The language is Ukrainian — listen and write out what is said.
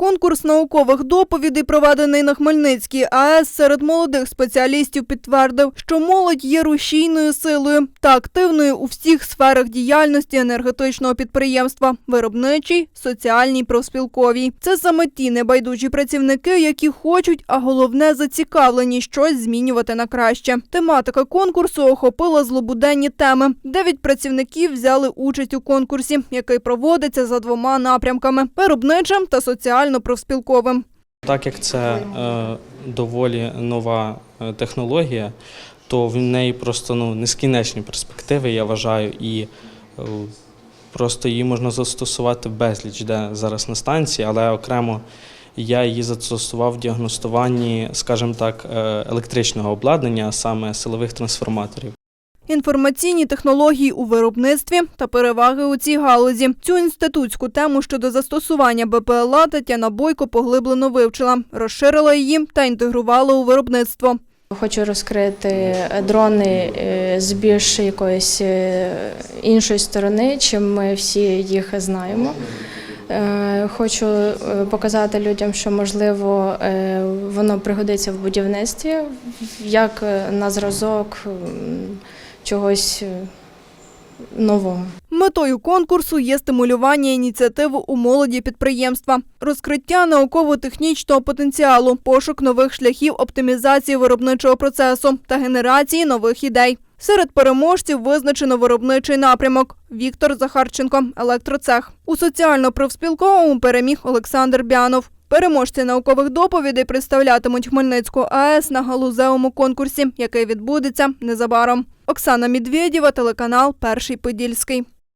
Конкурс наукових доповідей, проведений на Хмельницькій АЕС серед молодих спеціалістів, підтвердив, що молодь є рушійною силою та активною у всіх сферах діяльності енергетичного підприємства виробничій, соціальній, профспілковій. Це саме ті небайдужі працівники, які хочуть, а головне зацікавлені щось змінювати на краще. Тематика конкурсу охопила злобуденні теми. Дев'ять працівників взяли участь у конкурсі, який проводиться за двома напрямками: виробничим та соціально-профспілковим. Так як це е, доволі нова е, технологія, то в неї просто ну, нескінченні перспективи, я вважаю, і е, просто її можна застосувати безліч де зараз на станції, але окремо я її застосував в діагностуванні, скажімо так, електричного обладнання, саме силових трансформаторів. Інформаційні технології у виробництві та переваги у цій галузі. Цю інститутську тему щодо застосування БПЛА Тетяна Бойко поглиблено вивчила, розширила її та інтегрувала у виробництво. Хочу розкрити дрони е, з більш якоїсь е, іншої сторони, чим ми всі їх знаємо. Е, Хочу показати людям, що можливо воно пригодиться в будівництві як на зразок чогось е, нового. Метою конкурсу є стимулювання ініціативи у молоді підприємства, розкриття науково-технічного потенціалу, пошук нових шляхів оптимізації виробничого процесу та генерації нових ідей. Серед переможців визначено виробничий напрямок. Віктор Захарченко, електроцех. У соціально-профспілковому переміг Олександр Бянов. Переможці наукових доповідей представлятимуть Хмельницьку АЕС на галузевому конкурсі, який відбудеться незабаром. Оксана Медведєва, телеканал Перший Подільський.